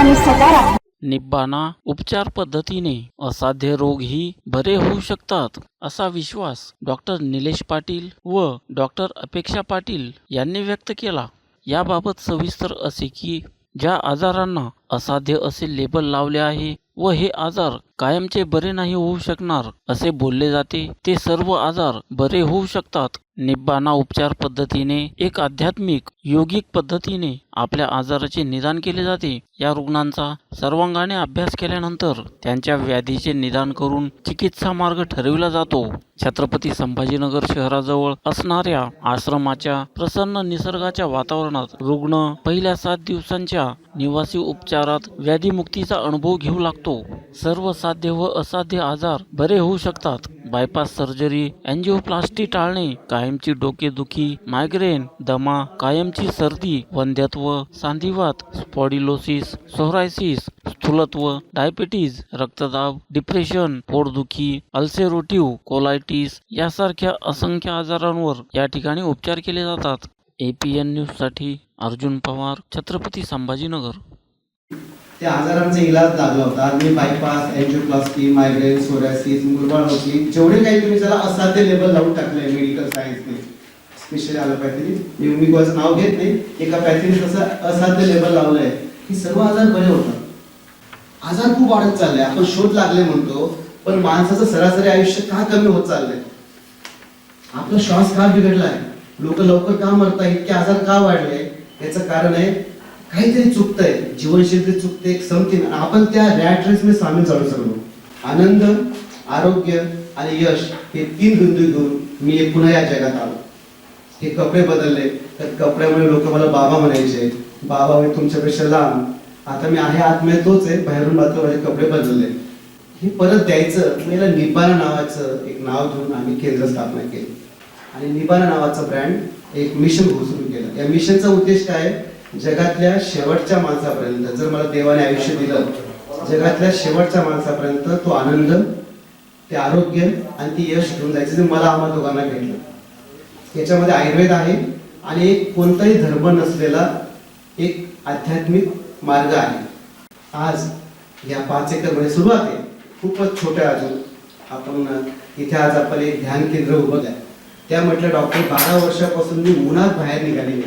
निब्बाना उपचार पद्धतीने असाध्य रोगही बरे होऊ शकतात असा विश्वास डॉक्टर निलेश पाटील व डॉक्टर अपेक्षा पाटील यांनी व्यक्त केला. याबाबत सविस्तर असे की ज्या आजारांना असाध्य असे लेबल लावले आहे व हे आजार कायमचे बरे नाही होऊ शकणार असे बोलले जाते. ते सर्व आजार बरे होऊ शकतात. निब्बाणा उपचार पद्धतीने एक आध्यात्मिक योगिक पद्धतीने आपल्या आजाराचे निदान केले जाते. या रुग्णांचा सर्वांगाने अभ्यास केल्यानंतर त्यांच्या व्याधीचे निदान करून चिकित्सा मार्ग ठरविला जातो. छत्रपती संभाजीनगर शहराजवळ असणाऱ्या आश्रमाच्या प्रसन्न निसर्गाच्या वातावरणात रुग्ण पहिल्या सात दिवसांच्या निवासी उपचारात व्याधीमुक्तीचा अनुभव घेऊ लागतो. सर्व साध्य व असाध्य आजार बरे होऊ शकतात. बायपास सर्जरी अँजिओप्लास्टी टाळणे कायमची डोकेदुखी मायग्रेन दमा कायमची सर्दी वंध्यत्व सांधिवात स्पॉडिलोसिस सोरायसिस स्थूलत्व डायबिटीज रक्तदाब डिप्रेशन पोटदुखी अल्सेरोटिव्ह कोलायटिस यासारख्या असंख्य आजारांवर या ठिकाणी उपचार केले जातात. एपीएन न्यूजसाठी अर्जुन पवार छत्रपती संभाजीनगर. त्या आजारांचा इलाज लागला होता. आर्मी बायपास एन्जिओप्लास्टी मायग्रेन सोरायसिस मुरबाळ होती. जेवढे काही तुम्ही त्याला असाध्य लेबल लावून टाकलंय मेडिकल सायन्सने स्पेशली ॲलोपॅथीने मी मी कोणाचं नाव घेत नाही. एका पॅथीने तसं असाध्य लेबल लावलं आहे की सर्व आजार बरे होतात. आजार खूप वाढत चालले. आपण शोध लागले म्हणतो पण माणसाचं सरासरी आयुष्य का कमी होत चाललंय? आपला श्वास का बिघडलाय? लोक लवकर का मरताय इतके आजार का वाढले? याचं कारण आहे काहीतरी चुकतंय जीवनशैली चुकते एक समथिंग. आणि आपण त्या रॅट रेसमध्ये सामील झालो सर्व आनंद आरोग्य आणि यश हे तीन बिंदू घेऊन मी एक पुन्हा या जगात आलो. हे कपडे बदलले तर कपड्यामुळे लोक मला बाबा म्हणायचे बाबा मी तुमच्यापेक्षा लांब आता मी आहे आत्म्यात तोच आहे. बाहेरून मात्र माझे कपडे बदलले. हे परत द्यायचं याला निबारा नावाचं एक नाव घेऊन आम्ही केंद्र स्थापना केली. आणि निबारा नावाचं ब्रँड एक मिशन घोषणा केलं. या मिशनचा उद्देश काय आहे? जगातल्या शेवटच्या माणसापर्यंत जर मला देवाने आयुष्य दिलं जगातल्या शेवटच्या माणसापर्यंत तो आनंद ते आरोग्य आणि ती यश घेऊन जायचं जे मला आम्हा दोघांना भेटलं. याच्यामध्ये आयुर्वेद आहे आणि एक कोणताही धर्म नसलेला एक आध्यात्मिक मार्ग आहे. आज या पाच एकरमध्ये सुरुवात आहे. खूपच छोट्या अजून. आपण इथे आज आपण एक ध्यान केंद्र उभं आहे त्या म्हटलं डॉक्टर बारा वर्षापासून मी उन्हात बाहेर निघालेली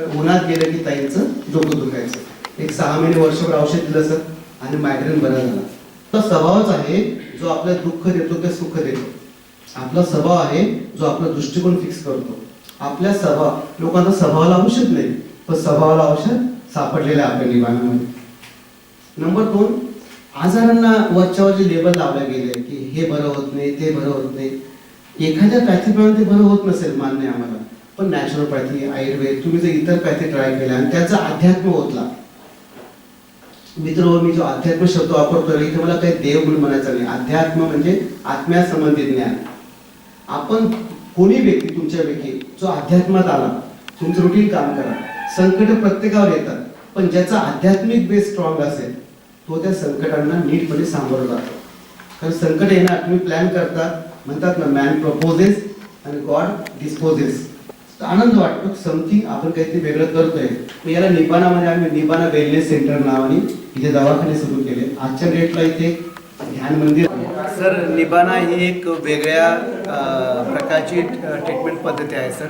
तर उन्हात गेलं की ताईंचं डोकं दुखायचं. एक सहा महिने वर्षभर औषध दिलं सर आणि मायग्रेन बरा झाला. तो स्वभावच आहे जो आपल्या दुःख देतो ते सुख देतो. आपला स्वभाव आहे जो आपला दृष्टिकोन फिक्स करतो. आपल्या स्वभाव लोकांना स्वभावाला औषध नाही पण स्वभावाला औषध सापडलेलं आहे आपल्या निवाणामध्ये नंबर दोन आजारांना वरच्यावर जे लेबल लावले गेले की हे बरं होत नाही ते बरं होत नाही. एखाद्या पॅथीप्रमाणे ते बरं होत नसेल मान्य आम्हाला. पण नॅचरोपॅथी आयुर्वेद तुम्ही जर इतर पॅथी ट्राय केल्या आणि त्याचा अध्यात्म होतला मित्र मी जो अध्यात्म शब्द वापरतो इथे मला काही देव म्हणून म्हणायचं नाही. अध्यात्म म्हणजे आत्म्या संबंधित ज्ञान. आपण कोणी व्यक्ती तुमच्यापैकी जो अध्यात्मात आला तुमचं रुटीन काम करा. संकट प्रत्येकावर येतात पण ज्याचा आध्यात्मिक बेस स्ट्रॉंग असेल तो त्या संकटांना नीटपणे सामोरं जातो. कारण संकट येणार तुम्ही प्लॅन करतात म्हणतात ना मॅन प्रपोजेस आणि गॉड डिस्पोजेस आनंद वाटतो समथिंग आपण काहीतरी वेगळं करतोय. मग याला निबाणामध्ये आम्ही निबाणा वेलनेस सेंटर नावाने इथे दवाखाने सुरू केले. आजच्या डेटला इथे ध्यान मंदिर सर निबाना ही एक वेगळ्या प्रकारची ट्रीटमेंट पद्धती आहे सर.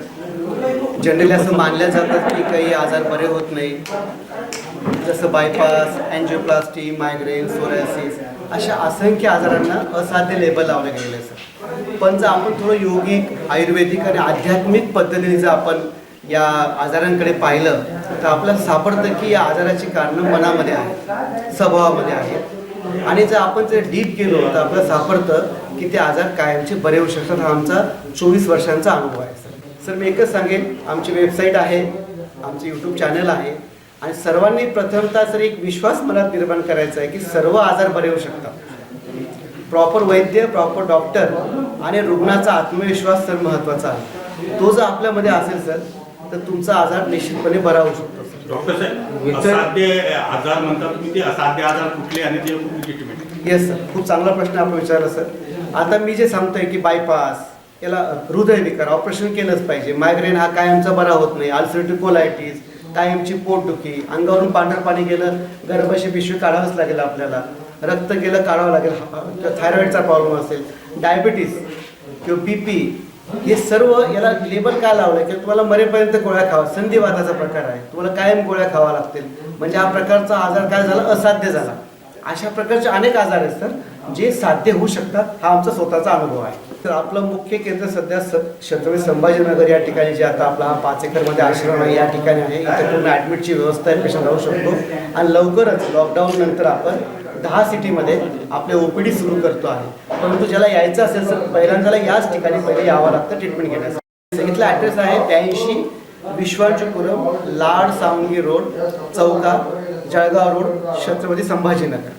जनरली असं मानल्या जातात की काही आजार बरे होत नाही. जसं बायपास अँजिओप्लास्टी मायग्रेन सोरायसिस अशा असंख्य आजारांना असाध्य लेबल लावले गेलेले आहे सर पण जर आपण थोडं योगिक आयुर्वेदिक आणि आध्यात्मिक पद्धतीने जर आपण या आजारांकडे पाहिलं तर आपल्याला सापडतं की या आजाराची कारणं मनामध्ये आहेत स्वभावामध्ये आहेत. आणि जर आपण जर डीप गेलो तर आपल्याला सापडतं की ते आजार कायमचे बरे होऊ शकतात हा आमचा चोवीस वर्षांचा अनुभव आहे सर सर मी एकच सांगेन आमची वेबसाईट आहे आमचे यूट्यूब चॅनल आहे. आणि सर्वांनी प्रथमतः सर एक विश्वास मनात निर्माण करायचा आहे की सर्व आजार बरे होऊ शकतात. प्रॉपर वैद्य प्रॉपर डॉक्टर आणि रुग्णाचा आत्मविश्वास सर महत्त्वाचा आहे. तो जर आपल्यामध्ये असेल सर तर तुमचा आजार निश्चितपणे बरा होऊ शकतो. सर डॉक्टर साहेब विचार- असाध्य आजार म्हणतात तुम्ही ते असाध्य आजार कुठले आणि ते कुठली ट्रीटमेंट येस सर खूप चांगला प्रश्न आपण विचारला सर आता मी जे सांगतोय की बायपास याला हृदयविकार ऑपरेशन केलंच पाहिजे. मायग्रेन हा कायमचा बरा होत नाही. अल्सरेटिव्ह कोलायटिस कायमची पोटदुखी अंगावरून पांढरं पाणी गेलं गर्भाशी पिशवी काढावंच लागेल आपल्याला. रक्त गेलं काढावं लागेल. थायरॉईडचा प्रॉब्लेम असेल. डायबिटीस किंवा बी पी हे सर्व याला लेबल काय लावलं की तुम्हाला मरेपर्यंत गोळ्या खावा. संधिवाताचा प्रकार आहे. तुम्हाला कायम गोळ्या खावा लागतील. म्हणजे हा प्रकारचा आजार काय झाला? असाध्य झाला. अशा प्रकारचे अनेक आजार आहेत सर. जे साध्य होऊ शकतात हा आमचा स्वतःचा अनुभव आहे. तर आपलं मुख्य केंद्र सध्या स छत्रपती संभाजीनगर या ठिकाणी जे आता आपला हा पाच एकरमध्ये आश्रम आहे या ठिकाणी आहे. इथे पूर्ण ॲडमिटची व्यवस्था आहे पेशंट राहू शकतो. आणि लवकरच लॉकडाऊन नंतर आपण दहा सिटीमध्ये आपले ओपीडी सुरू करतो आहे. परंतु ज्याला यायचं असेल तर पहिल्यांदा याच ठिकाणी पहिले यावं लागतं ट्रीटमेंट घेण्यासाठी. सांगितलं ॲड्रेस आहे ब्याऐंशी विश्वांचपुरम लाड सावंगी रोड चौका Jalgaon road Chhatrapati Sambhajinagar.